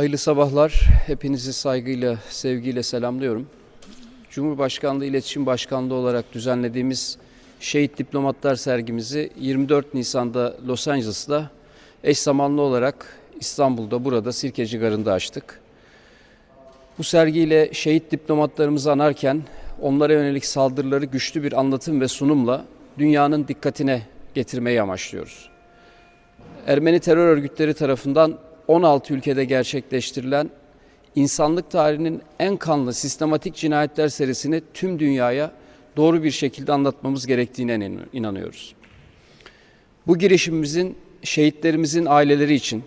Hayırlı sabahlar. Hepinizi saygıyla, sevgiyle selamlıyorum. Cumhurbaşkanlığı İletişim Başkanlığı olarak düzenlediğimiz Şehit Diplomatlar sergimizi 24 Nisan'da Los Angeles'ta eş zamanlı olarak İstanbul'da burada Sirkeci Garı'nda açtık. Bu sergiyle şehit diplomatlarımızı anarken onlara yönelik saldırıları güçlü bir anlatım ve sunumla dünyanın dikkatine getirmeyi amaçlıyoruz. Ermeni terör örgütleri tarafından 16 ülkede gerçekleştirilen insanlık tarihinin en kanlı sistematik cinayetler serisini tüm dünyaya doğru bir şekilde anlatmamız gerektiğine inanıyoruz. Bu girişimimizin şehitlerimizin aileleri için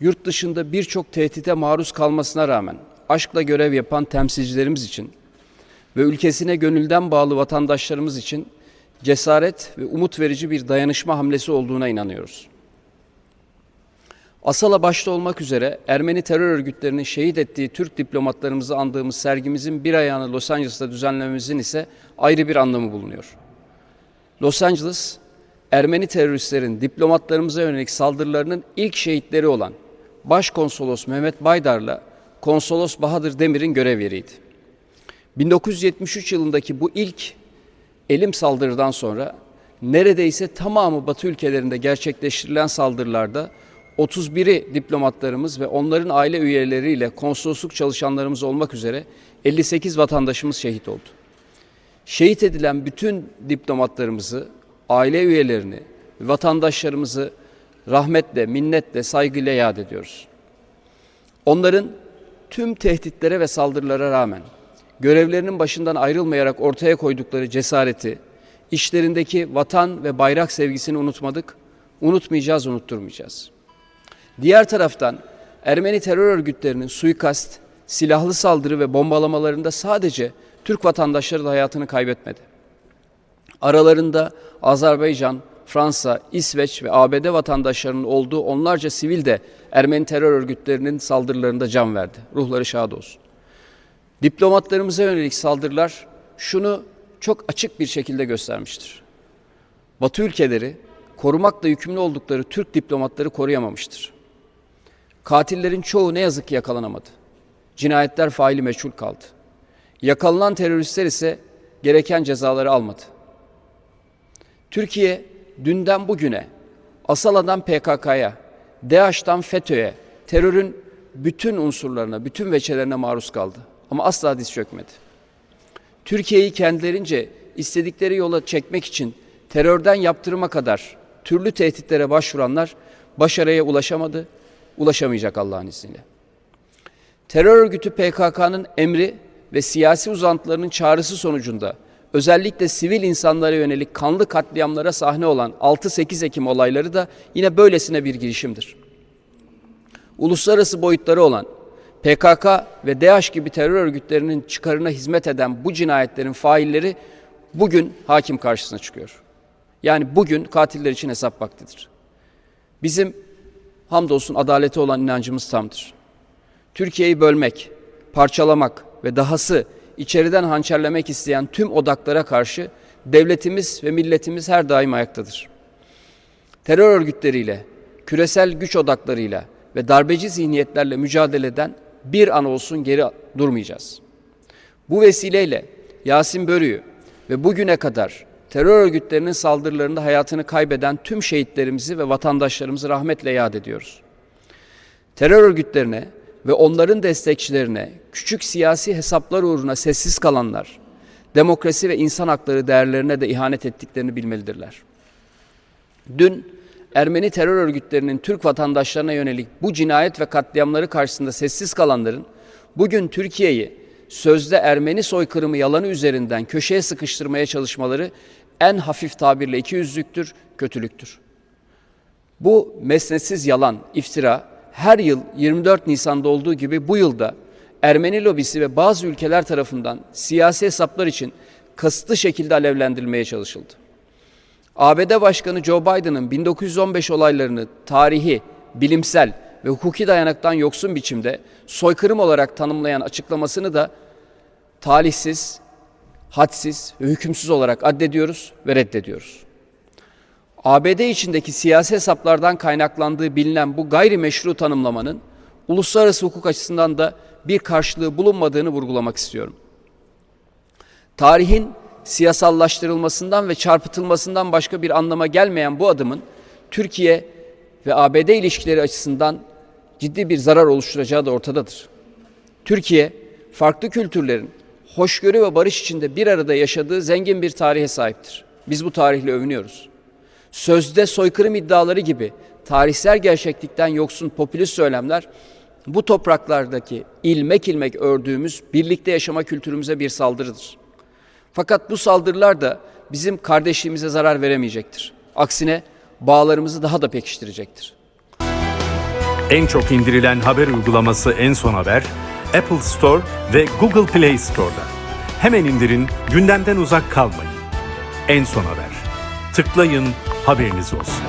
yurt dışında birçok tehdite maruz kalmasına rağmen aşkla görev yapan temsilcilerimiz için ve ülkesine gönülden bağlı vatandaşlarımız için cesaret ve umut verici bir dayanışma hamlesi olduğuna inanıyoruz. Asala başta olmak üzere Ermeni terör örgütlerinin şehit ettiği Türk diplomatlarımızı andığımız sergimizin bir ayağını Los Angeles'ta düzenlememizin ise ayrı bir anlamı bulunuyor. Los Angeles, Ermeni teröristlerin diplomatlarımıza yönelik saldırılarının ilk şehitleri olan Başkonsolos Mehmet Baydar'la Konsolos Bahadır Demir'in görev yeriydi. 1973 yılındaki bu ilk elim saldırıdan sonra neredeyse tamamı Batı ülkelerinde gerçekleştirilen saldırılarda 31'i diplomatlarımız ve onların aile üyeleriyle konsolosluk çalışanlarımız olmak üzere 58 vatandaşımız şehit oldu. Şehit edilen bütün diplomatlarımızı, aile üyelerini, vatandaşlarımızı rahmetle, minnetle, saygıyla yad ediyoruz. Onların tüm tehditlere ve saldırılara rağmen görevlerinin başından ayrılmayarak ortaya koydukları cesareti, işlerindeki vatan ve bayrak sevgisini unutmadık, unutmayacağız, unutturmayacağız. Diğer taraftan Ermeni terör örgütlerinin suikast, silahlı saldırı ve bombalamalarında sadece Türk vatandaşları da hayatını kaybetmedi. Aralarında Azerbaycan, Fransa, İsveç ve ABD vatandaşlarının olduğu onlarca sivil de Ermeni terör örgütlerinin saldırılarında can verdi. Ruhları şad olsun. Diplomatlarımıza yönelik saldırılar şunu çok açık bir şekilde göstermiştir. Batı ülkeleri korumakla yükümlü oldukları Türk diplomatları koruyamamıştır. Katillerin çoğu ne yazık ki yakalanamadı. Cinayetler faili meçhul kaldı. Yakalanan teröristler ise gereken cezaları almadı. Türkiye dünden bugüne Asala'dan PKK'ya, DAEŞ'tan FETÖ'ye, terörün bütün unsurlarına, bütün veçelerine maruz kaldı. Ama asla diz çökmedi. Türkiye'yi kendilerince istedikleri yola çekmek için terörden yaptırıma kadar türlü tehditlere başvuranlar başarıya ulaşamadı, ulaşamayacak Allah'ın izniyle. Terör örgütü PKK'nın emri ve siyasi uzantılarının çağrısı sonucunda özellikle sivil insanlara yönelik kanlı katliamlara sahne olan 6-8 Ekim olayları da yine böylesine bir girişimdir. Uluslararası boyutları olan PKK ve DAEŞ gibi terör örgütlerinin çıkarına hizmet eden bu cinayetlerin failleri bugün hakim karşısına çıkıyor. Yani bugün katiller için hesap vaktidir. Bizim hamdolsun adalete olan inancımız tamdır. Türkiye'yi bölmek, parçalamak ve dahası içeriden hançerlemek isteyen tüm odaklara karşı devletimiz ve milletimiz her daim ayaktadır. Terör örgütleriyle, küresel güç odaklarıyla ve darbeci zihniyetlerle mücadeleden bir an olsun geri durmayacağız. Bu vesileyle Yasin Börü'yü ve bugüne kadar terör örgütlerinin saldırılarında hayatını kaybeden tüm şehitlerimizi ve vatandaşlarımızı rahmetle yad ediyoruz. Terör örgütlerine ve onların destekçilerine küçük siyasi hesaplar uğruna sessiz kalanlar, demokrasi ve insan hakları değerlerine de ihanet ettiklerini bilmelidirler. Dün Ermeni terör örgütlerinin Türk vatandaşlarına yönelik bu cinayet ve katliamları karşısında sessiz kalanların bugün Türkiye'yi sözde Ermeni soykırımı yalanı üzerinden köşeye sıkıştırmaya çalışmaları en hafif tabirle iki yüzlüktür, kötülüktür. Bu mesnetsiz yalan, iftira her yıl 24 Nisan'da olduğu gibi bu yılda Ermeni lobisi ve bazı ülkeler tarafından siyasi hesaplar için kasıtlı şekilde alevlendirilmeye çalışıldı. ABD Başkanı Joe Biden'ın 1915 olaylarını tarihi, bilimsel ve hukuki dayanaktan yoksun biçimde soykırım olarak tanımlayan açıklamasını da talihsiz, hadsiz ve hükümsüz olarak addediyoruz ve reddediyoruz. ABD içindeki siyasi hesaplardan kaynaklandığı bilinen bu gayrimeşru tanımlamanın uluslararası hukuk açısından da bir karşılığı bulunmadığını vurgulamak istiyorum. Tarihin siyasallaştırılmasından ve çarpıtılmasından başka bir anlama gelmeyen bu adımın Türkiye ve ABD ilişkileri açısından ciddi bir zarar oluşturacağı da ortadadır. Türkiye, farklı kültürlerin hoşgörü ve barış içinde bir arada yaşadığı zengin bir tarihe sahiptir. Biz bu tarihle övünüyoruz. Sözde soykırım iddiaları gibi tarihsel gerçeklikten yoksun popülist söylemler bu topraklardaki ilmek ilmek ördüğümüz birlikte yaşama kültürümüze bir saldırıdır. Fakat bu saldırılar da bizim kardeşliğimize zarar veremeyecektir. Aksine bağlarımızı daha da pekiştirecektir. En çok indirilen haber uygulaması En Son Haber, Apple Store ve Google Play Store'da. Hemen indirin, gündemden uzak kalmayın. En Son Haber. Tıklayın, haberiniz olsun.